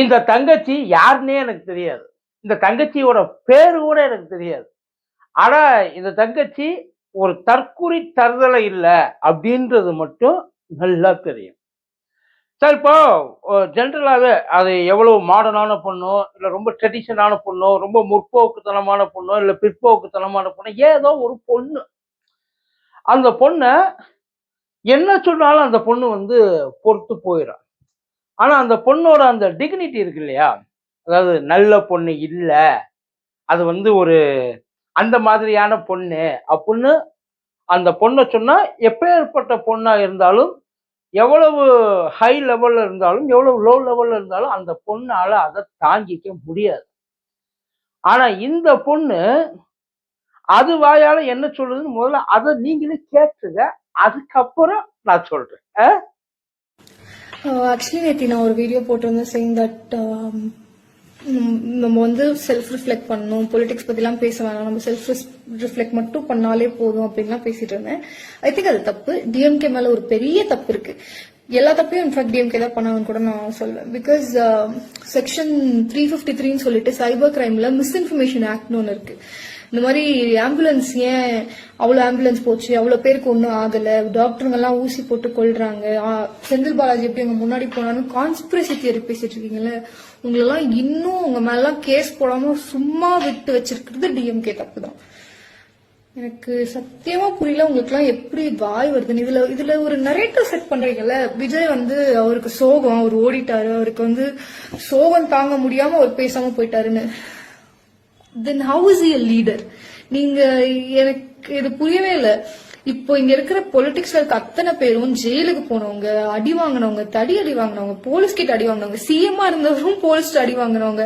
இந்த தங்கச்சி யாருன்னே எனக்கு தெரியாது. இந்த தங்கச்சியோட பேரு கூட எனக்கு தெரியாது. ஆனா இந்த தங்கச்சி ஒரு தற்குறி தருதலை இல்லை அப்படின்றது மட்டும் நல்லா தெரியும். சார் இப்போ ஜென்ரலாகவே அது எவ்வளோ மாடர்னான பொண்ணோ இல்லை ரொம்ப ட்ரெடிஷனான பொண்ணோ ரொம்ப முற்போக்குத்தனமான பொண்ணோ இல்லை பிற்போக்குத்தனமான பொண்ணோ ஏதோ ஒரு பொண்ணு. அந்த பொண்ணை என்ன சொன்னாலும் அந்த பொண்ணு வந்து பொறுத்து போயிடும். ஆனா அந்த பொண்ணோட அந்த டிக்னிட்டி இருக்கு இல்லையா அதாவது நல்ல பொண்ணு இல்லை. அது வந்து ஒரு அந்த மாதிரியான பொண்ணு அப்படின்னு அந்த பொண்ணை சொன்னா எப்பேற்பட்ட பொண்ணா இருந்தாலும் எவ்வளவு ஹை லெவல்ல இருந்தாலும் எவ்வளவு லோ லெவல்ல இருந்தாலும் அந்த பொண்ணால அதை தாங்கிக்க முடியாது. ஆனா இந்த பொண்ணு அது வாயால என்ன சொல்லுதுன்னு முதல்ல அதை நீங்களே கேட்டுங்க அதுக்கப்புறம் நான் சொல்றேன். Uh, ஆக்சுவலி நேற்று நான் ஒரு வீடியோ போட்டிருந்தேன் சேயிங் um, தட் நம்ம வந்து செல்ஃப் ரிஃப்ளெக்ட் பண்ணணும். பொலிட்டிக்ஸ் பற்றிலாம் பேச வேணாம். நம்ம செல்ஃப் ரிஃப்ளெக்ட் மட்டும் பண்ணாலே போதும் அப்படின்லாம் பேசிட்டு இருந்தேன். ஐ திங்க் அது தப்பு. டிஎம்கே மேலே ஒரு பெரிய தப்பு இருக்கு. எல்லா தப்பையும் இன்ஃபேக்ட் டிஎம்கே தான் பண்ணாங்கன்னு கூட நான் சொல்லுவேன் பிகாஸ் செக்ஷன் த்ரீ ஃபிஃப்டி த்ரீன்னு சொல்லிட்டு சைபர் கிரைமில் மிஸ்இன்ஃபர்மேஷன் ஆக்ட்னு ஒன்று இருக்குது இந்த மாதிரி ஆம்புலன்ஸ் ஏன் அவ்வளோ ஆம்புலன்ஸ் போச்சு? அவ்வளோ பேருக்கு ஒன்றும் ஆகலை. டாக்டருங்கெல்லாம் ஊசி போட்டு கொள்றாங்க செந்தில் பாலாஜி எப்படி அங்கே முன்னாடி போனாலும் கான்ஸ்பிரசி தியரி பேசிட்டு இருக்கீங்கல்ல? உங்களெல்லாம் இன்னும் உங்க மேலாம் கேஸ் போடாம சும்மா விட்டு வச்சிருக்கிறது டிஎம்கே தப்பு தான் எனக்கு சத்தியமா புரியல. உங்களுக்குலாம் எப்படி வாய் வருதுன்னு. இதுல இதுல ஒரு நரேட்டர் செட் பண்றீங்கல்ல? விஜய் வந்து அவருக்கு சோகம். அவர் ஓடிட்டாரு. அவருக்கு வந்து சோகம் தாங்க முடியாம அவர் பேசாம போயிட்டாருன்னு. Then how is a leader நீங்க எனக்கு இது புரியவே இல்லை. இப்போ இங்க இருக்கிற பொலிட்டிக்ஸ்ல இருக்க அத்தனை பேரும் ஜெயிலுக்கு போனவங்க அடி வாங்கினவங்க தடி அடி வாங்கினவங்க போலீஸ் கிட்ட அடி வாங்கினவங்க சிஎம்மா இருந்தவரும் போலீஸ் அடி வாங்கினவங்க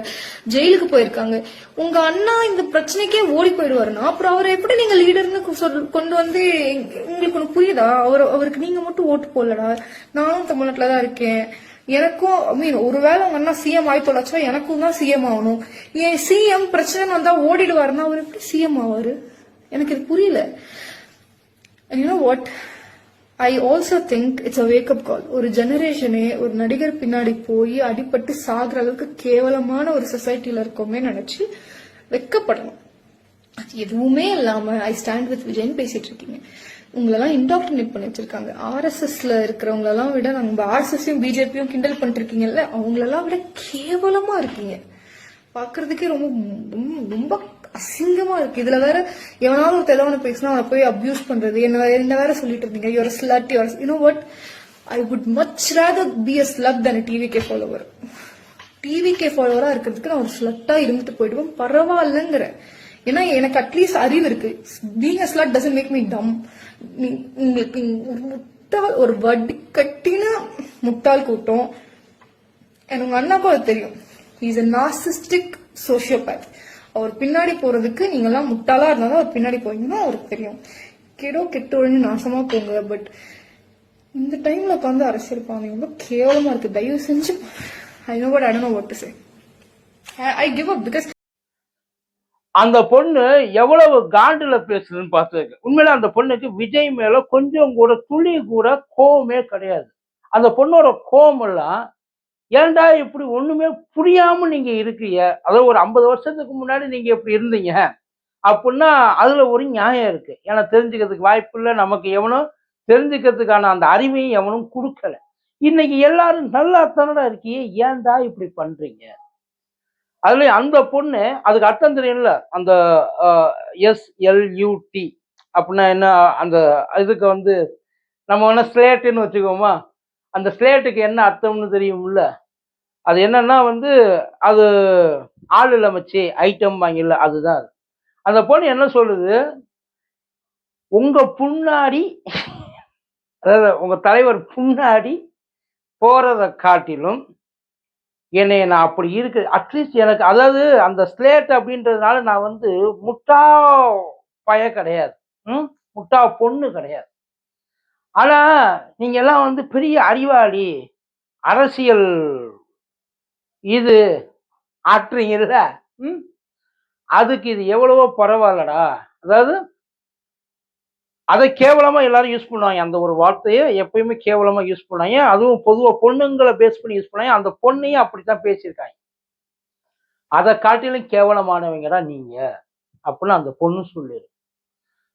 ஜெயிலுக்கு போயிருக்காங்க. உங்க அண்ணா இந்த பிரச்சனைக்கே ஓடி போயிடுவாருன்னா அப்புறம் அவரை எப்படி நீங்க லீடர்னு சொல் கொண்டு வந்து உங்களுக்கு ஒண்ணு புரியுதா? அவர் அவருக்கு நீங்க மட்டும் ஓட்டு போடலடா. நானும் தமிழ்நாட்டுல தான் இருக்கேன். எனக்கும் ஐ மீன் ஒருவேளை உங்க அண்ணா சிஎம் ஆயி தொலைச்சா எனக்கும் தான் சிஎம் ஆகணும். ஏன் சிஎம் பிரச்சனை வந்தா ஓடிடுவாருன்னா அவர் எப்படி சிஎம் ஆவாரு? எனக்கு இது புரியல. You know what I also think it's a wake up call ஒரு ஜெனரேஷனே ஒரு நடிகர் பின்னாடி போய் அடிபட்டு சாகுற அளவுக்கு கேவலமான ஒரு சொசைட்டில இருக்கோமே நினைச்சு வெக்கப்படணும். அது எதுவுமே இல்லாம ஐ ஸ்டாண்ட் வித் விஜய்னு பேசிட்டு இருக்கீங்க. உங்களெல்லாம் இன்டாக்டினேட் பண்ணி வச்சிருக்காங்க. ஆர்எஸ்எஸ்ல இருக்கிறவங்களெல்லாம் விட நம்ம ஆர்எஸ்எஸ்ஸையும் பிஜேபியும் கிண்டல் பண்ணிருக்கீங்கல்ல அவங்களெல்லாம் விட கேவலமா இருக்கீங்க. பாக்குறதுக்கே ரொம்ப ரொம்ப- ரொம்ப அசிங்கமா இருக்கு. இதுல வேற எவனாலும் ஒரு தெலவனை பேசினா அவனை போய் அபியூஸ் பண்றது என்ன வேற என்ன வேற சொல்லிட்டு இருந்தீங்க. Your slut your you know what I would much rather be a slut than TVK follower TVK ஃபாலோவரா இருக்கிறதுக்கு நான் ஒரு ஸ்லட்டா இருந்துட்டு போயிடுவேன். பரவாயில்லங்கிறேன் ஏன்னா எனக்கு அட்லீஸ்ட் அறிவு இருக்கு. Being a slut make me dumb உங்களுக்கு ஒரு முட்டாள் ஒரு வட்டி கட்டின முட்டாள் கூட்டம். எனக்கு உங்க அண்ணாக்கும் அது தெரியும். இஸ் அ நாசிஸ்டிக் சோசியோபேத் அவர் பின்னாடி போறதுக்கு நீங்கெல்லாம் முட்டாளா இருந்தாலும் அவர் பின்னாடி போவீங்கன்னா அவருக்கு தெரியும். கெடோ கெட்டு ஒழிஞ்சு நாசமா போங்க பட் இந்த டைம்ல உட்காந்து அரசியல் பாருங்க ரொம்ப கேவலமா இருக்கு. தயவு செஞ்சு I know but I don't know what to say I give up because அந்த பொண்ணு எவ்வளவு காண்டில் பேசுதுன்னு பார்த்துருக்கு உண்மையில அந்த பொண்ணுக்கு விஜய் மேல கொஞ்சம் கூட துளி கூட கோவமே கிடையாது. அந்த பொண்ணோட கோவம் எல்லாம் ஏன்டா இப்படி ஒண்ணுமே புரியாம நீங்க இருக்கீங்க? அதாவது ஒரு ஐம்பது வருஷத்துக்கு முன்னாடி நீங்க இப்படி இருந்தீங்க. அப்படின்னா அதுல ஒரு நியாயம் இருக்கு. ஏன்னா தெரிஞ்சுக்கிறதுக்கு வாய்ப்பு இல்லை. நமக்கு எவனும் தெரிஞ்சுக்கிறதுக்கான அந்த அறிவையும் எவனும் கொடுக்கல. இன்னைக்கு எல்லாரும் நல்லா தானடா இருக்கீங்க. ஏன்டா இப்படி பண்றீங்க? அதுல அந்த பொண்ணு அதுக்கு அர்த்தம் தெரியும்ல அந்த எஸ்எல்யூடி அப்படின்னா என்ன அந்த இதுக்கு வந்து நம்ம வேணா ஸ்லேட்டுன்னு வச்சுக்கோமா அந்த ஸ்லேட்டுக்கு என்ன அர்த்தம்னு தெரியும்ல? அது என்னன்னா வந்து அது ஆளுல மச்சி ஐட்டம் வாங்கல அதுதான் அந்த பொண்ணு என்ன சொல்லுது? உங்க புண்ணாடி அதாவது உங்க தலைவர் புண்ணாடி போறதை காட்டிலும் என்னை நான் அப்படி இருக்கு அட்லீஸ்ட் எனக்கு அதாவது அந்த ஸ்லேட் அப்படின்றதுனால நான் வந்து முட்டா பய கிடையாது. ம்? முட்டா பொண்ணு கிடையாது. ஆனால் நீங்கள் எல்லாம் வந்து பெரிய அறிவாளி அரசியல் இது ஆற்றுறீங்கல்ல ம்? அதுக்கு இது எவ்வளவோ பரவாயில்லடா. அதாவது அதை கேவலமா எல்லாரும் யூஸ் பண்ணுவாங்க. அந்த ஒரு வார்த்தையை எப்பயுமே கேவலமா யூஸ் பண்ணுவாங்க. அதுவும் பொதுவாக பொண்ணுங்களை பேஸ் பண்ணி யூஸ் பண்ணாங்க அந்த பொண்ணையும் அப்படித்தான் பேசியிருக்காங்க. அதை காட்டிலும் கேவலமானவங்கடா நீங்க. அப்படின்னு அந்த பொண்ணு சொல்லிடு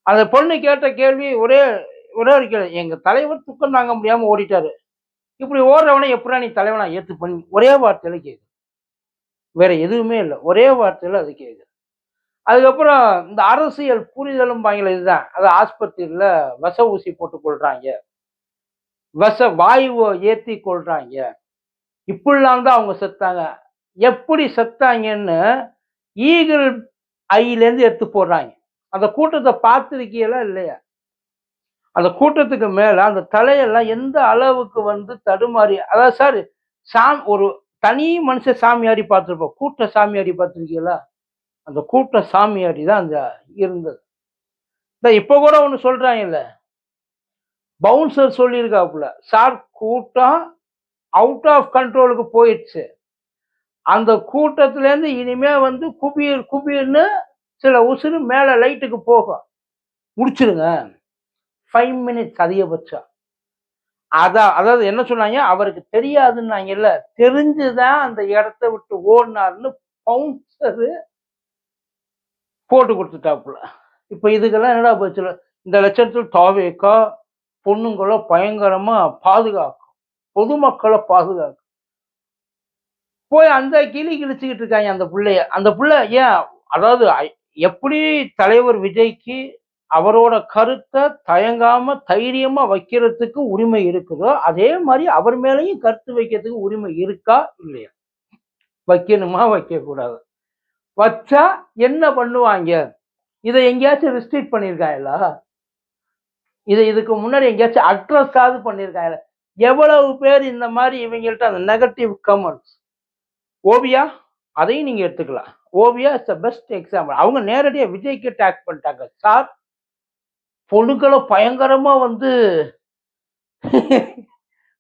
அந்த பொண்ணு கேட்ட கேள்வி ஒரே ஒரே ஒரு கேள்வி. எங்க தலைவர் துக்கம் தாங்க முடியாம ஓடிட்டாரு. இப்படி ஓடுறவனை எப்படா நீ தலைவனா ஏத்து பண்ணி ஒரே வார்த்தையில கேக்குது. வேற எதுவுமே இல்லை. ஒரே வார்த்தையில அது கேக்குது. அதுக்கப்புறம் இந்த அரசியல் புரிதலும் பாங்கள இதுதான். அது ஆஸ்பத்திரியில் விஷ ஊசி போட்டு கொள்றாங்க. விஷ வாயுவை ஏற்றி கொள்றாங்க. இப்படிலாம் தான் அவங்க செத்தாங்க. எப்படி செத்தாங்கன்னு ஈகிள் ஐயிலேருந்து எடுத்து போடுறாங்க. அந்த கூட்டத்தை பார்த்துருக்கீங்களா இல்லையா? அந்த கூட்டத்துக்கு மேலே அந்த தலையெல்லாம் எந்த அளவுக்கு வந்து தடுமாறி அதாவது சார் சாம் ஒரு தனி மனுஷ சாமியாரி பார்த்துருப்போம். கூட்ட சாமியாரி பார்த்துருக்கீங்களா அந்த கூட்ட சாமியாடி தான் அந்த இருந்தது. இந்த இப்போ கூட ஒன்று சொல்கிறாங்கல்ல பவுன்சர் சொல்லியிருக்காப்புல சார் கூட்டம் அவுட் ஆஃப் கண்ட்ரோலுக்கு போயிடுச்சு. அந்த கூட்டத்துலேருந்து இனிமே வந்து குபீர் குபீர்னு சில உசுறு மேலே லைட்டுக்கு போகும். முடிச்சிருங்க. ஃபைவ் மினிட்ஸ் அதிகபட்சம். அதான் அதாவது என்ன சொன்னாங்க? அவருக்கு தெரியாதுன்னாங்கல்ல. தெரிஞ்சுதான் அந்த இடத்த விட்டு ஓடினார்னு பவுன்சரு போட்டு கொடுத்துட்டாப்புல. இப்போ இதுக்கெல்லாம் என்னடா போச்சு இந்த லட்சத்தில் தாவேக்கா பொண்ணுங்களை பயங்கரமா பாதுகாக்கும். பொதுமக்களை பாதுகாக்கும். போய் அந்த கிளி கிழிச்சுக்கிட்டு இருக்காங்க அந்த பிள்ளைய. அந்த பிள்ளை ஏன் அதாவது எப்படி தலைவர் விஜய்க்கு அவரோட கருத்தை தயங்காம தைரியமா வைக்கிறதுக்கு உரிமை இருக்குதோ அதே மாதிரி அவர் மேலேயும் கருத்து வைக்கிறதுக்கு உரிமை இருக்கா? இல்லையா? வைக்கணுமா? வைக்க கூடாது வச்சா என்ன பண்ணுவாங்க? இதை எங்கேயாச்சும் ரிஸ்ட்ரிக்ட் பண்ணியிருக்காங்களா இதை இதுக்கு முன்னாடி எங்கேயாச்சும் அட்ரஸ்டாவது பண்ணியிருக்காங்களா எவ்வளவு பேர் இந்த மாதிரி இவங்கள்ட்ட அந்த நெகட்டிவ் கமெண்ட்ஸ் ஓவியா அதையும் நீங்கள் எடுத்துக்கலாம். Oviya it's the best example அவங்க நேரடியாக விஜய்க்கு டேக் பண்ணிட்டாங்க. சார் பொண்ணுக்களை பயங்கரமாக வந்து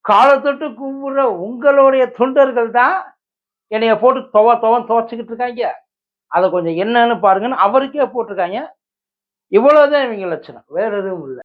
காலத்தொட்டு கும்பிடுற உங்களுடைய தொண்டர்கள் தான் என்னைய போட்டு துவ துவன் துவச்சிக்கிட்டு இருக்காங்க. அதை கொஞ்சம் என்னன்னு பாருங்கன்னு அவருக்கே போட்டிருக்காங்க. இவ்வளவுதான் இவங்க லட்சணம். வேற எதுவும் இல்லை.